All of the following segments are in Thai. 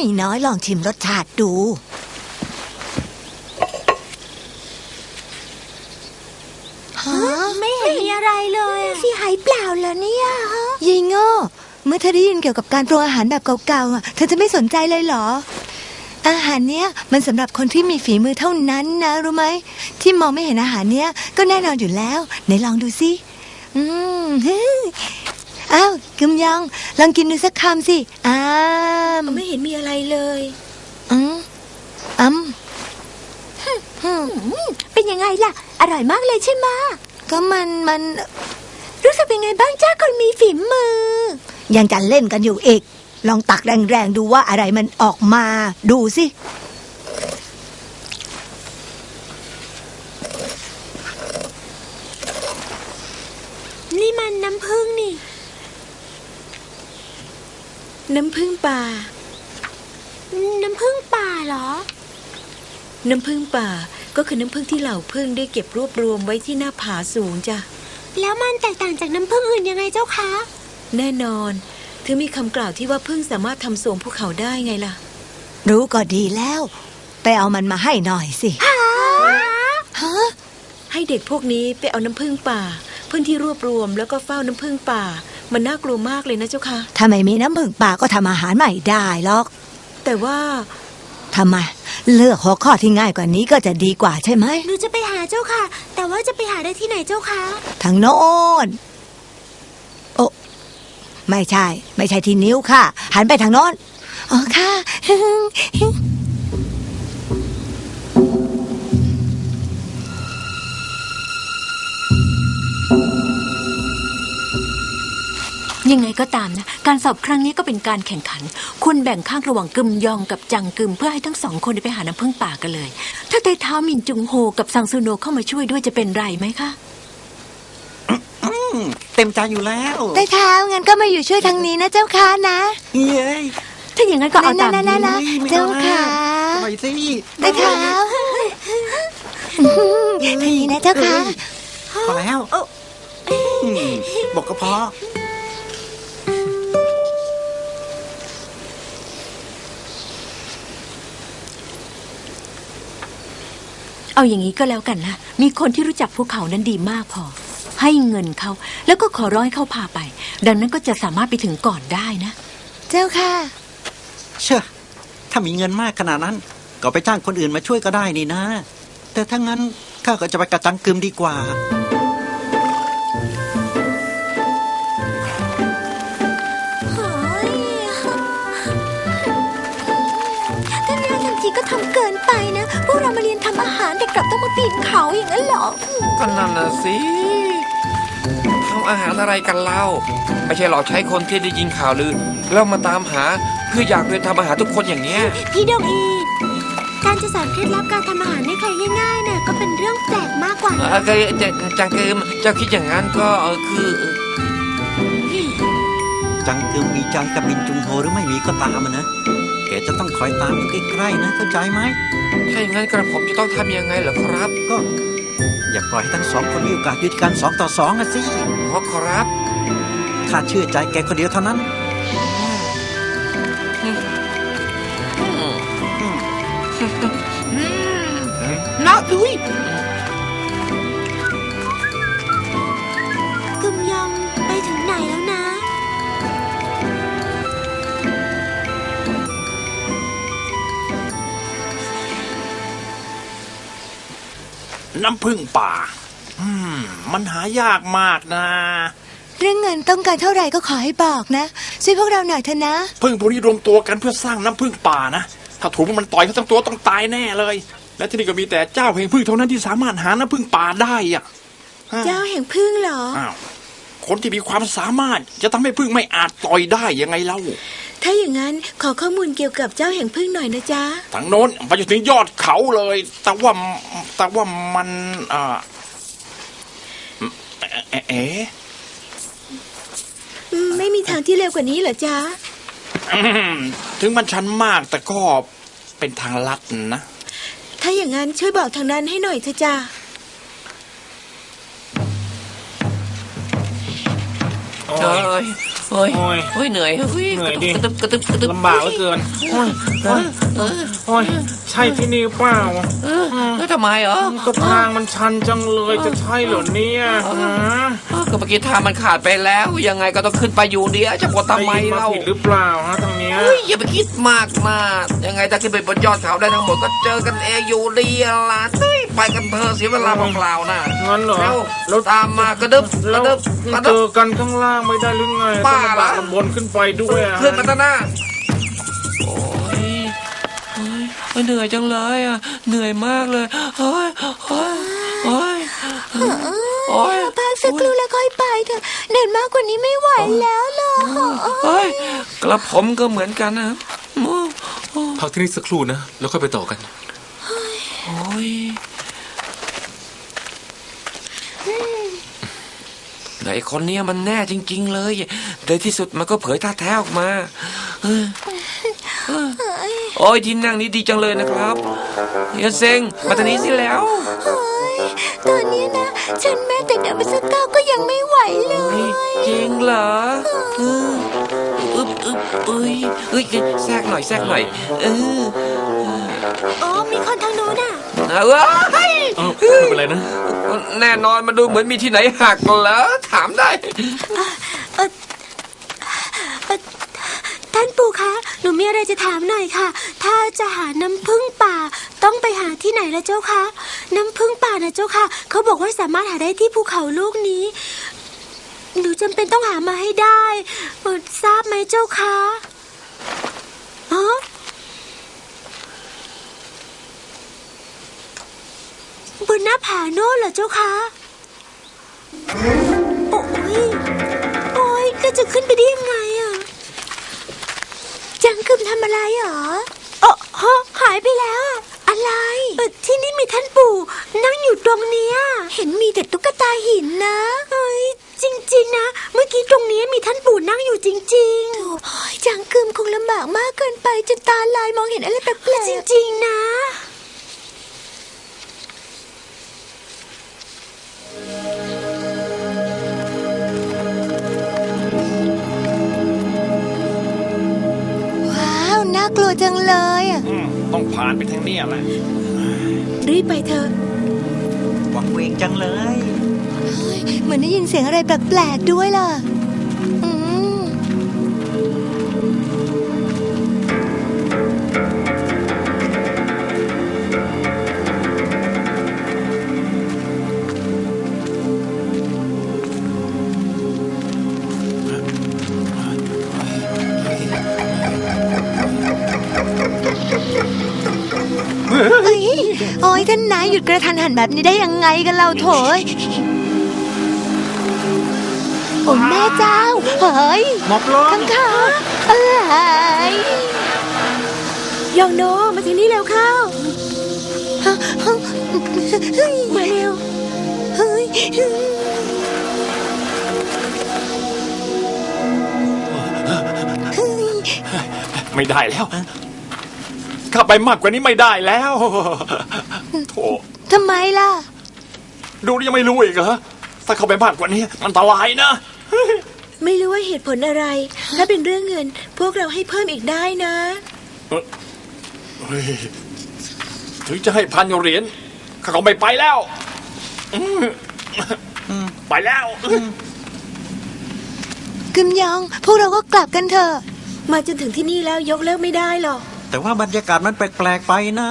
ไม่น้อยลองชิมรสชาติดู ฮะ ไม่เห็นมีอะไรเลยสิหายเปล่าเหรอเนี่ยฮะยิงโง่เมื่อเธอได้ยินเกี่ยวกับการปรุงอาหารแบบเก่าๆอะ เธอจะไม่สนใจเลยเหรอ อาหารเนี้ยมันสำหรับคนที่มีฝีมือเท่านั้นนะรู้ไหม ที่มองไม่เห็นอาหารเนี้ยก็แน่นอนอยู่แล้ว ไหนลองดูสิ อืมฮึ อ้าวกึมยอง ลองกินดูสักคำสิอ้ามไม่เห็นมีอะไรเลยอืมอ้ำเป็นยังไงล่ะ อร่อยมากเลยใช่ไหมะก็มันมันรู้สึกเป็นไงบ้างจ้าคนมีฝีมือ ยังจะเล่นกันอยู่อีก ลองตักแรงๆดูว่าอะไรมันออกมา ดูสิ นี่มันน้ำผึ้งนี่ น้ำผึ้งป่า น้ำผึ้งป่าเหรอ น้ำผึ้งป่าก็คือน้ำผึ้งที่เหล่าผึ้งได้เก็บรวบรวมไว้ที่หน้าผาสูงจ้ะ แล้วมันแตกต่างจากน้ำผึ้งอื่นยังไงเจ้าคะ แน่นอน ถึงมีคำกล่าวที่ว่าผึ้งสามารถทำโสมภูเขาได้ไงล่ะ รู้ก็ดีแล้ว ไปเอามันมาให้หน่อยสิฮะให้เด็กพวกนี้ไปเอาน้ำผึ้งป่าพึ่งที่รวบรวมแล้วก็เฝ้าน้ำผึ้งป่า มันน่ากลัวมากเลยนะเจ้าค่ะ ถ้าไม่มีน้ำผึ้งป่าก็ทำอาหารไม่ได้หรอก แต่ว่าทำไม เลือกหัวข้อที่ง่ายกว่านี้ก็จะดีกว่าใช่ไหม หนูจะไปหาเจ้าค่ะ แต่ว่าจะไปหาได้ที่ไหนเจ้าคะทางโน้นโอ้ไม่ใช่ ไม่ใช่ที่นิ้วค่ะ หันไปทางโน้นอ๋อค่ะ ยังไงก็ตามนะ การสอบครั้งนี้ก็เป็นการแข่งขัน คุณแบ่งข้างระหว่างกึมยองกับจังกึมเพื่อให้ทั้งสองคนได้ไปหาน้ำพึ่งป่ากันเลย ถ้าไต้เท้ามินจุงโฮกับซังซูโนเข้ามาช่วยด้วยจะเป็นไรไหมคะเต็มใจอยู่แล้วได้เท้างั้นก็มาอยู่ช่วยทางนี้นะเจ้าค่ะนะเย้ยถ้าอย่างนั้นก็เอาตามนะนะนี้นะอุ๊ยไม่เจ้าอนะค่ะปล่อยสิได้เท้าทางนี้นะเจ้าค่ะพอแล้วอืมบอกก็พอ เอาอย่างนี้ก็แล้วกันนะ มีคนที่รู้จักภูเขานั้นดีมากพอ ให้เงินเขา แล้วก็ขอร้อยเขาพาไป ดังนั้นก็จะสามารถไปถึงก่อนได้นะ เจ้าค่ะ เชื่อถ้ามีเงินมากขนาดนั้น ก็ไปจ้างคนอื่นมาช่วยก็ได้นี่นะ แต่ถ้างั้นข้าก็จะไปกระจังกึมดีกว่า อาหารแต่กลับต้องมาปีนเขาอย่างนั้นเหรอก็นั่นน่ะสิทำอาหารอะไรกันเล่า ไม่ใช่หลอกใช้คนที่ได้ยินข่าวลือแล้วมาตามหาเพื่ออยากเรียนทำอาหารทุกคนอย่างเนี้ยพี่ดงอีการจะสอนเคล็ดลับการทำอาหารให้ใครง่ายๆน่ะก็เป็นเรื่องแปลกมากกว่าเออก็จะจังเกิมเจ้าคิดอย่างนั้นก็เออคือจังกึมมีใจกับมินจุงโฮหรือไม่มีก็ตามอะนะแกจะต้องคอยตามอยู่ใกล้ๆนะเข้าใจไหม ถ้าอย่างนั้นกระผมจะต้องทำยังไงเหรอครับ ก็ อย่าปล่อยให้ทั้งสองคนมีโอกาสอยู่ด้วยกันสองต่อสองนะสิขอครับ ข้าเชื่อใจแกคนเดียวเท่านั้นน่าดุย น้ำพึ่งป่า อืม มันหายากมากนะ เรื่องเงินต้องการเท่าไหร่ก็ขอให้บอกนะ ช่วยพวกเราหน่อยเถอะนะ พึ่งพวกนี้รวมตัวกันเพื่อสร้างน้ำพึ่งป่านะ ถ้าถูกมันต่อยเขาทั้งตัวต้องตายแน่เลย และที่นี่ก็มีแต่เจ้าแห่งพึ่งเท่านั้นที่สามารถหาน้ำพึ่งป่าได้อะเจ้าแห่งพึ่งเหรอ อ้าว คนที่มีความสามารถจะทำให้พึ่งไม่อาจต่อยได้ยังไงเล่า ถ้าอย่างนั้นขอข้อมูลเกี่ยวกับเจ้าแห่งพึ่งหน่อยนะจ๊ะทางโน้นไปจนถึงยอดเขาเลย แต่ว่าแต่ว่ามันอ่าเอ๊ะเอ๊ะเอ๊ะอืมไม่มีทางที่เร็วกว่านี้เหรอจ๊ะอืมถึงมันชันมากแต่ก็เป็นทางลัดนะ ถ้าอย่างนั้นช่วยบอกทางนั้นให้หน่อยเถอะจ้ะเอ้ย เฮ้ยโอ้ยเฮ้ยเหนื่อยเฮ้ยเหนื่อยดิ กระตึบกระตึบกระตึบลำบากเหลือเกินโอ้ยโอ้ยโอ้ยใช่ที่นี่เปล่าเออแล้วทำไมเหรอก็ทางมันชันจังเลยจะใช่เหรอเนี่ยฮะเออก็เมื่อกี้ทางมันขาดไปแล้ว ยังไงก็ต้องขึ้นไปอยู่เดียวจะปวดทำไมด้ยินเล่าผิดหรือเปล่าฮะทางเนี้ยเฮ้ยอย่าไปคิดมากนะยังไงถ้าขึ้นไปบนยอดเขาได้ทั้งหมดก็เจอกันเองอยู่ดีล่ะเฮ้ยไปกันเถอะเสียเวลาเปล่าๆนะงั้นเหรอเร็วแล้วตามมากระดึบกแล้ระวดึบกระเจดึบ อกันข้างล่างไม่ได้หรือไงบ้าต้องเหรอ ลำบากลำบนขึ้นไปด้วยอะขึ้นมาตาหน้าโอ้ยโอ้ยโอ้ยเหนื่อยจังเลยอะเหนื่อยมากเลยโอ้ยโอ้ย โอ้ย โอ้ย พักสักครู่แล้วค่อยไปเถอะ เดินมากกว่านี้ไม่ไหวแล้วล่ะโอ้ยกระผมก็เหมือนกันนะโอ้พักที่นี่สักครู่นะ แล้วค่อยไปต่อกันโอ้ยแต่ไอ้คนเนี้ยมันแน่จริง ๆ เลยในที่สุดมันก็เผยท่าแท้ออกมาเออเออ โอ้ยที่นั่งนี้ดีจังเลยนะครับเฮียเซงมาทางนี้สิแล้ว ตอนนี้นะ ฉันแม้แต่เดินไปสักก้าวก็ยังไม่ไหวเลยเฮ้ยจริงเหรอเอออึบอึบเอ้ยเอ้ยแทรกหน่อยแทรกหน่อยเอออ๋อมีคนทางโน้นอะเอาเอ้ยเอ้าไม่เป็นไรนะ แน่นอนมันดูเหมือนมีที่ไหนหักเหรอถามได้เอ่อ ท่านปู่คะ หนูมีอะไรจะถามหน่อยค่ะ ถ้าจะหาน้ำพึ่งป่า ต้องไปหาที่ไหนละเจ้าคะ น้ำพึ่งป่านะเจ้าค่ะ เขาบอกว่าสามารถหาได้ที่ภูเขาลูกนี้ หนูจำเป็นต้องหามาให้ได้ ทราบไหมเจ้าคะฮะบนหน้าผาโน่เหรอเจ้าคะ โอ้ย โอ้ยแล้วจะขึ้นไปได้ยังไง ทำอะไรเหรอเออฮะหายไปแล้วอะอะไรเออที่นี่มีท่านปู่นั่งอยู่ตรงเนี้ยเห็นมีแต่ตุ๊กตาหินนะเฮ้ยจริงๆนะ เมื่อกี้ตรงนี้มีท่านปู่นั่งอยู่จริงๆโอ้ยจังกึมคงลำบากมากเกินไปจนตาลายมองเห็นอะไรแปลกๆจริง ๆ นะ น่ากลัวจังเลยอะอืมต้องผ่านไปทางเนี้ยแหละรีบไปเถอะหวังเวงจังเลย เฮ้ยเหมือนได้ยินเสียงอะไรแปลกๆด้วยล่ะอืม โอ้ยท่านนายหยุดกระทันหันแบบนี้ได้ยังไงกันเราโถยโอ้แม่เจ้า เฮ้ยหมอบลงข้างขาอะไรยองโนมาทางนี้เร็วเข้าเฮ้ยมาเร็ว เฮ้ยไม่ได้แล้วเข้าไปมากกว่านี้ไม่ได้แล้วโถทำไมล่ะ ดูแล้วยังไม่รู้อีกเหรอถ้าเข้าไปมากกว่านี้มันอันตรายนะ ไม่รู้ว่าเหตุผลอะไร ถ้าเป็นเรื่องเงิน พวกเราให้เพิ่มอีกได้นะ เฮ้ยถึงจะให้พันเหรียญข้าก็ไม่ไปแล้วอืมไปแล้ว กึมยอง พวกเราก็กลับกันเถอะ มาจนถึงที่นี่แล้วยกเลิกไม่ได้หรอก แต่ว่าบรรยากาศมันแปลกๆไปนะ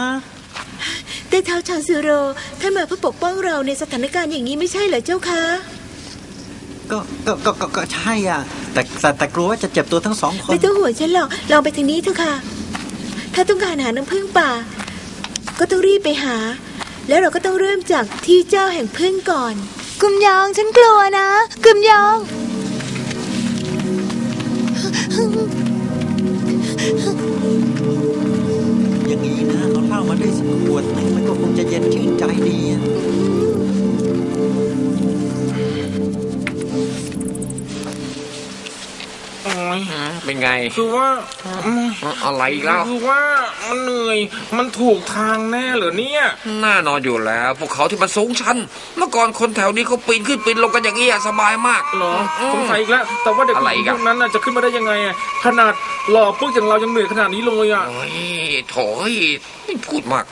แต่เท้าชางซูโรท่านมาเพื่อปกป้องเราในสถานการณ์อย่างนี้ไม่ใช่เหรอเจ้าคะก็ก็ก็ก็ก็ใช่อะแต่แต่แต่กลัวว่าจะเจ็บตัวทั้งสองคนไม่ต้องห่วงฉันหรอกลองไปทางนี้เถอะค่ะ ถ้าต้องการหาน้ำผึ้งป่า ก็ต้องรีบไปหา แล้วเราก็ต้องเริ่มจากที่เจ้าแห่งผึ้งก่อน กุมยองฉันกลัวนะ กุมยองอย่าง มาได้สักขวดหนึงมันก็คงจะเย็นชื่นใจดี เป็นไง คือว่าอืมอะไรอีกแล้วคือว่ามันเหนื่อย มันถูกทางแน่เหรอเนี่ยแน่นอนอยู่แล้วภูเขาที่มันสูงชัน เมื่อก่อนคนแถวนี้เขาปีนขึ้นปีนลงกันอย่างนี้อะสบายมากเหรอมสงสัยอีกแล้ว แต่ว่าเด็กอะไรผู้หญิอีงกอะพวกนั้นน่ะจะขึ้นมาได้ยังไงอะขนาดหล่อปึ๊กอย่างเรายังเหนื่อยขนาดนี้เลยอะโอ้ยโถยไม่พูดมาก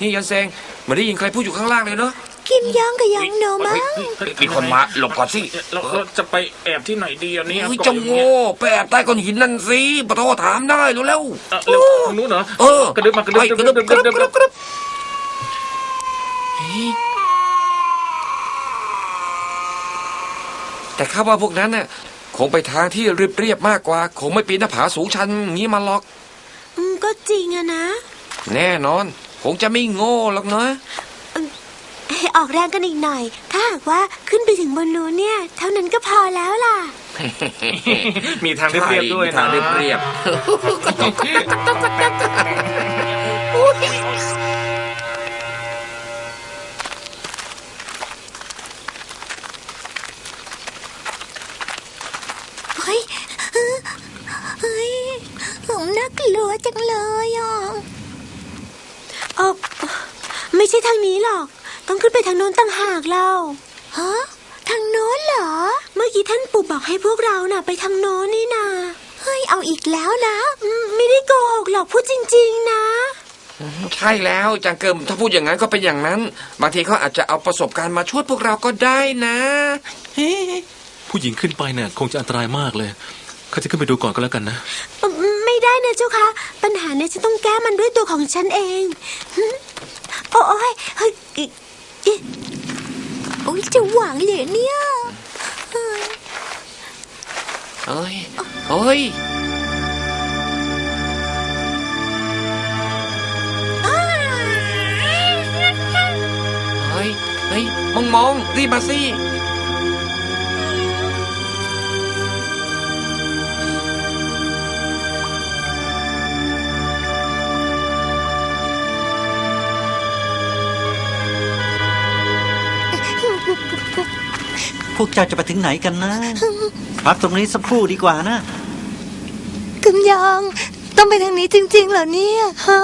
นี่ยันเซงเหมือนได้ยินใครพูดอยู่ข้างล่างเลยเนาะ กิมยองกับยองโนมั้งเฮ้ยมีคนมาหลบก่อนสิเราเราจะไปแอบที่ไหนดีอันนี้เฮ้ยเกาะจะอย่างเงี้โง่ยไปแอบใต้ก้อนหินนั่นสิปะโทถามได้รู้แล้วเอ่อเร็วทางนู้นเหรอเออกระดึบมากระดึบไปกระดึบกระดึบกระดึบกระดึบเฮ้ยแต่ข้าว่าพวกนั้นน่ะคงไปทางที่เรียบๆมากกว่า คงไม่ปีนหน้าผาสูงชันอย่างนี้มาหรอก อืมก็จริงอะนะ แน่นอน คงจะไม่โง่หรอกเนาะให้ ออกแรงกันอีกหน่อย ถ้าหากว่าขึ้นไปถึงบนนู้นเนี่ย เท่านั้นก็พอแล้วล่ะ มีทางเรียบๆด้วยใช่มีนะ ทางเรียบเฮ้ยเฮ้ยผมน่ากลัวจังเลยอะ เออไม่ใช่ทางนี้หรอก ต้องขึ้นไปทางโน้นต่างหากเราฮะทางโน้นเหรอ เมื่อกี้ท่านปู่บอกให้พวกเราน่ะ ไปทางโน้นนี่นาเฮ้ยเอาอีกแล้วนะอืมไม่ได้โกหกหรอกพูดจริง ๆ นะๆใช่แล้วจังเกิมถ้าพูดอย่างนั้นก็เป็นอย่างนั้น บางทีเขาอาจจะเอาประสบการณ์มาช่วยพวกเราก็ได้นะผู้หญิงขึ้นไปเนี่ยคงจะอันตรายมากเลยข้าจะขึ้นไปดูก่อนก็แล้วกันนะ ไม่ได้นะเจ้าคะปัญหาเนี่ยฉันต้องแก้มันด้วยตัวของฉันเองหึโอ้ย เฮ้ยอิอิโอ้ยจะหวังเหรอเนี่ยเฮ้ยเฮ้ยเฮ้ยเฮ้ยเฮ้ยมองมองรีบมาสิ พวกเจ้าจะไปถึงไหนกันนะ พักตรงนี้สักครู่ดีกว่านะกุมยอง ต้องไปทางนี้จริง ๆ เหรอเนี่ยฮะ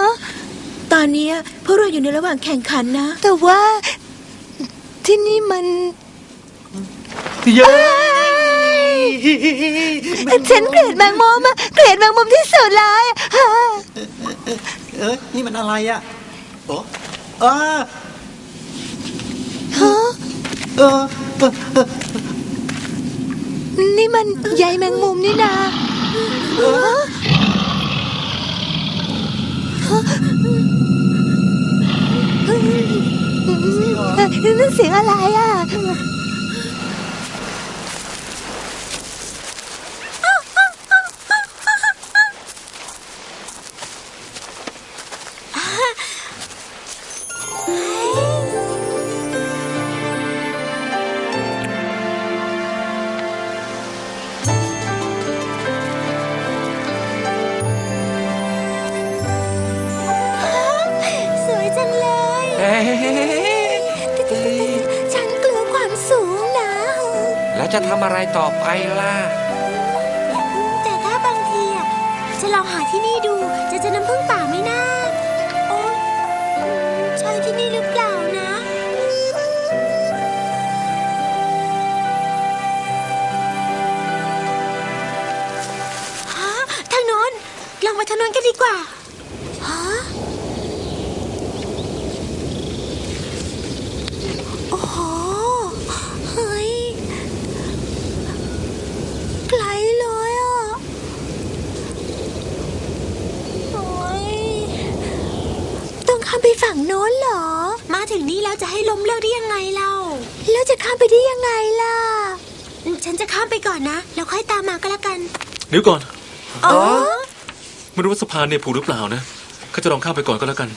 ตอนเนี้ยพวกเราอยู่ในระหว่างแข่งขันนะ แต่ว่าที่นี่มันเย้ฉันเกลียดแมงมุมอะเกลียดแมงมุมที่สุดเลยอะฮะเอ้ยนี่มันอะไรอะโอ้เออฮะ เออเออเออนี่มันใยแมงมุมนี่นาเฮ้ยนั่นเสียงอะไรอะ จะทำอะไรต่อไปล่ะ แต่ถ้าบางทีอะจะลองหาที่นี่ดู จะเจอน้ำผึ้งป่า ฝั่งโน้นเหรอ มาถึงนี่แล้วจะให้ล้มเลิกได้ยังไงเล่า แล้วจะข้ามไปได้ยังไงล่ะ ฉันจะข้ามไปก่อนนะ แล้วค่อยตามมาก็แล้วกัน เดี๋ยวก่อน อ๋อ ไม่รู้ว่าสะพานเนี่ยผูกหรือเปล่านะข้าจะลองข้ามไปก่อนก็แล้วกัน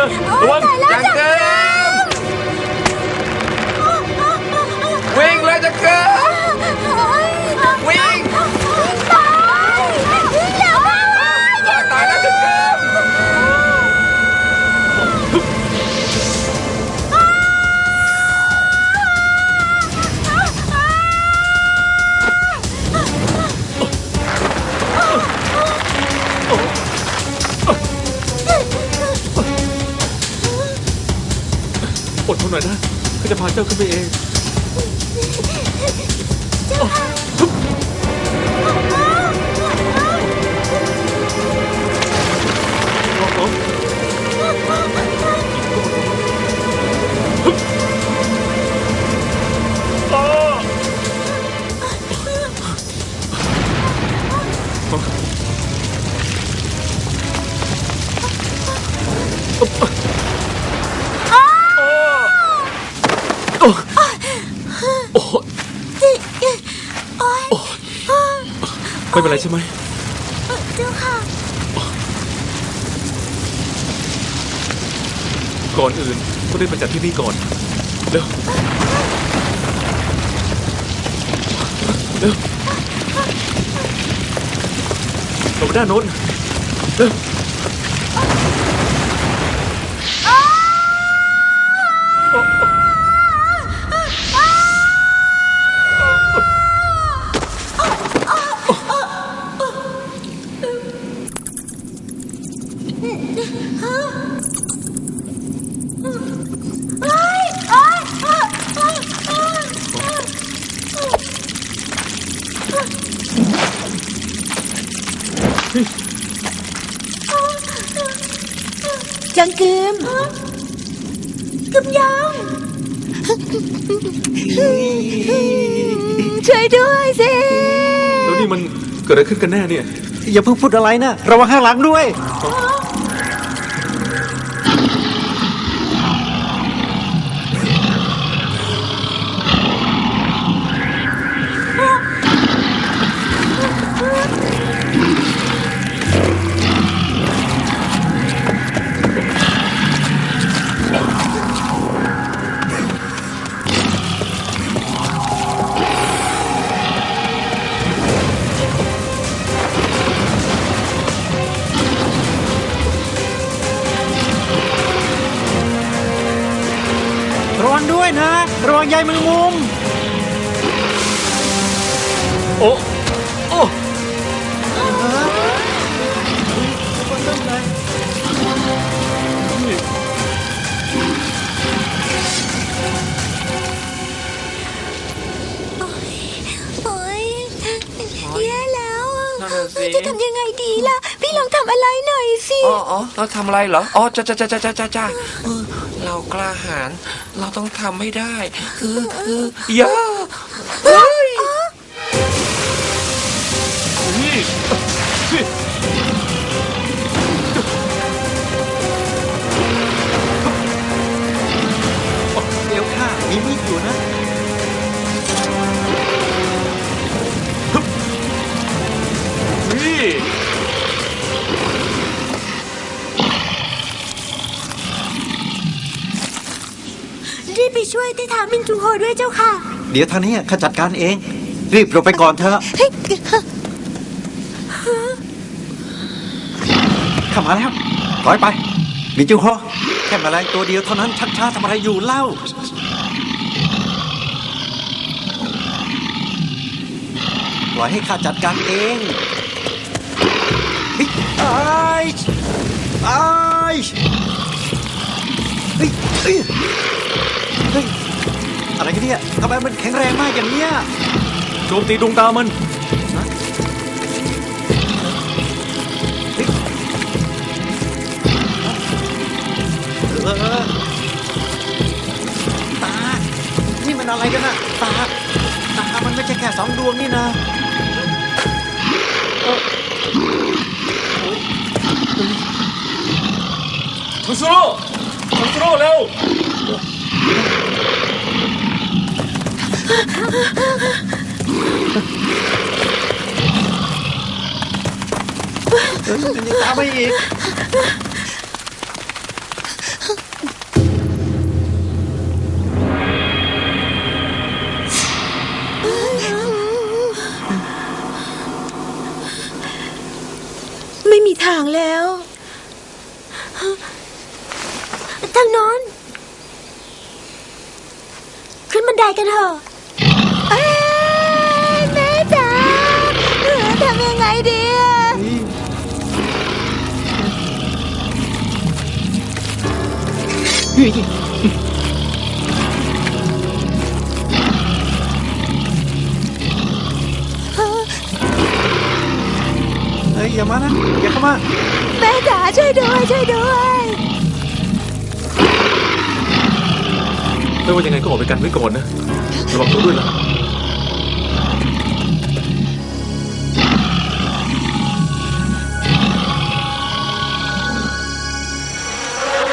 อันต หน่อยนะข้าจะพาเจ้าขึ้นไปเอง โอ้โหไม่เป็นไรใช่ไหมเจ้าค่ะ ก่อนอื่นต้องได้มาจากที่นี่ก่อน เร็ว เร็วลงไปด้านโน้นเร็ว ช่วยด้วยสิแล้วนี่มันเกิดอะไรขึ้นกันแน่เนี่ย อย่าเพิ่งพูดอะไรนะ ระวังข้างหลังด้วยระ ยแมงมุม โอ้โอ้โอ๊ยแย่แล้วอะนั่นน่ะสิ จะทำยังไงดีล่ะ พี่ลองทำอะไรหน่อยสิ อ๋ออ๋อเราทำอะไรเหรอ อ๋อจ้าจ้าจ้าจ้าจ้าจ้าเออ เรากล้าหาญเราต้องทำให้ได้ คือคือย่าเฮ้ย ไปช่วยที่ถามมินจุงโฮด้วยเจ้าค่ะ เดี๋ยวทางนี้ข้าจัดการเอง รีบลงไปก่อนเถอะเฮ้ยเข้ามาแล้วถอยไป มินจูโฮแค่แมลงตัวเดียวเท่านั้นชักช้าทำอะไรอยู่เล่าปล่อยให้ข้าจัดการเองเฮ้ไอ้ายอ้ เฮ้ยเฮ้ยเฮ้ยอะไรกันเนี่ยทำไมมันแข็งแรงมากอย่างเนี้ยโจมตีดวงตามันเออตา นี่มันอะไรกันนะตา ตา มันไม่ใช่แค่สองดวงนี่นะทังสโร่ทังสโร่เร็ว เออมันยังตามไปอีก ไม่มีทางแล้วทางโน้นขึ้นบันไดกันเถอะ เฮ้ยอย่ามานะ อย่าเข้ามา แม่จ๋าช่วยด้วยช่วยด้วย ไม่ว่ายังไงก็ออกไปกันไว้ก่อนนะ ระวังตัวด้วยล่ะ